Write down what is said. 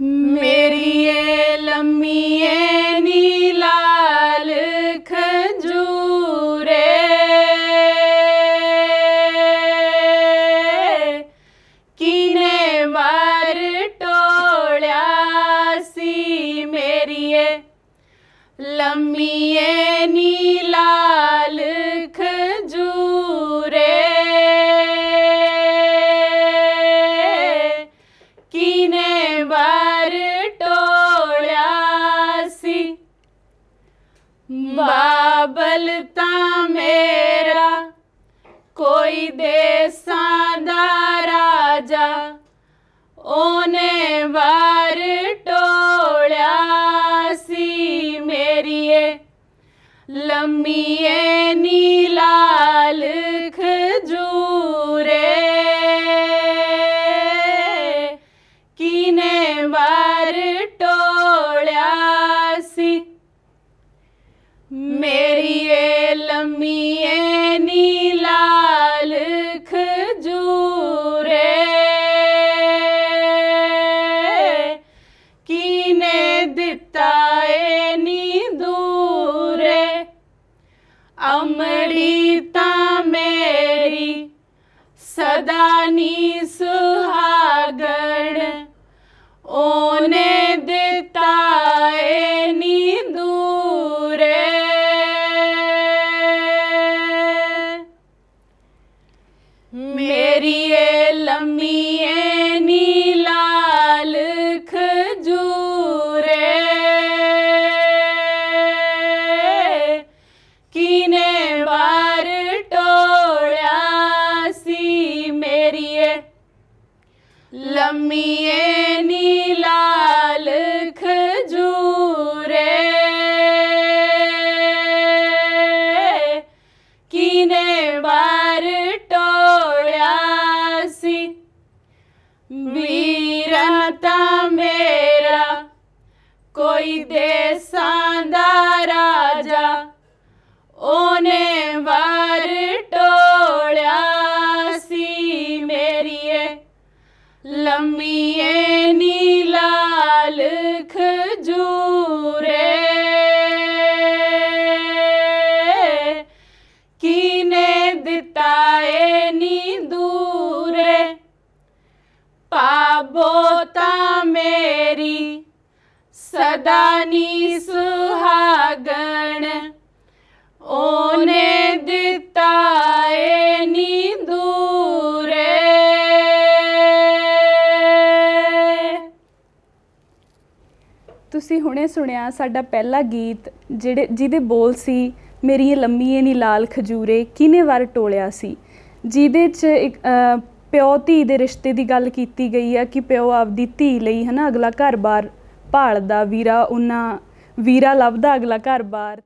ਮੇਰੀ ਏ ਲੰਮੀ ਏ ਨੀ ਲਾਲ ਖਜੂਰੇ। ਕਿਨੇ ਵਾਰ ਟੋਲਿਆ ਸੀ ਮੇਰੀ ਏ? ਲੰਮੀ ਏ ਨੀ ਬਾਬਲ ਤਾਂ ਮੇਰਾ ਕੋਈ ਦੇਸਾਂ ਦਾ ਰਾਜਾ ਉਹਨੇ ਵਾਰ ਟੋਲਿਆ ਸੀ ਮੇਰੀਏ ਲੰਮੀਏ ਨੀਲਾ ਦਿੱਤਾ ਏ ਨੀ ਦੂਰੇ ਅਮੜੀ ਤਾਂ ਮੇਰੀ ਸਦਾ ਨੀ ਸੁਹਾਗਣ ਉਹਨੇ ਦਿੱਤਾ ਏ ਨੀ ਦੂਰੇ ਮੇਰੀ ਏ ਲੰਮੀ ਏ ਲੰਮੀ ਏ ਨੀ ਲਾਲ ਖਜੂਰੇ। ਕਿਨੇ ਵਾਰ ਟੋਲਿਆ ਸੀ? ਵੀਰਾ ਤਾਂ ਖਜੂਰੇ ਕਿਨੇ ਦਿੱਤਾ ਏ ਨੀ ਦੂਰੇ ਪਾਬੋ ਤਾਂ ਮੇਰੀ ਸਦਾ ਨੀ ਸੁਹਾਗਣ। ਤੁਸੀਂ ਹੁਣੇ ਸੁਣਿਆ ਸਾਡਾ ਪਹਿਲਾ ਗੀਤ, ਜਿਹੜੇ, ਜਿਹਦੇ ਬੋਲ ਸੀ, ਮੇਰੀ ਇਹ ਲੰਮੀ ਏ ਨੀ ਲਾਲ ਖਜੂਰੇ ਕਿਨੇ ਵਾਰ ਟੋਲਿਆ ਸੀ? ਜਿਹਦੇ ਚ ਇੱਕ ਪਿਓ ਧੀ ਦੇ ਰਿਸ਼ਤੇ ਦੀ ਗੱਲ ਕੀਤੀ ਗਈ ਆ ਕਿ ਪਿਓ ਆਪਦੀ ਧੀ ਲਈ ਹਨਾ ਅਗਲਾ ਘਰ-ਬਾਰ ਭਾਲਦਾ ਵੀਰਾ, ਉਹਨਾਂ ਵੀਰਾ ਲੱਭਦਾ ਅਗਲਾ ਘਰ-ਬਾਰ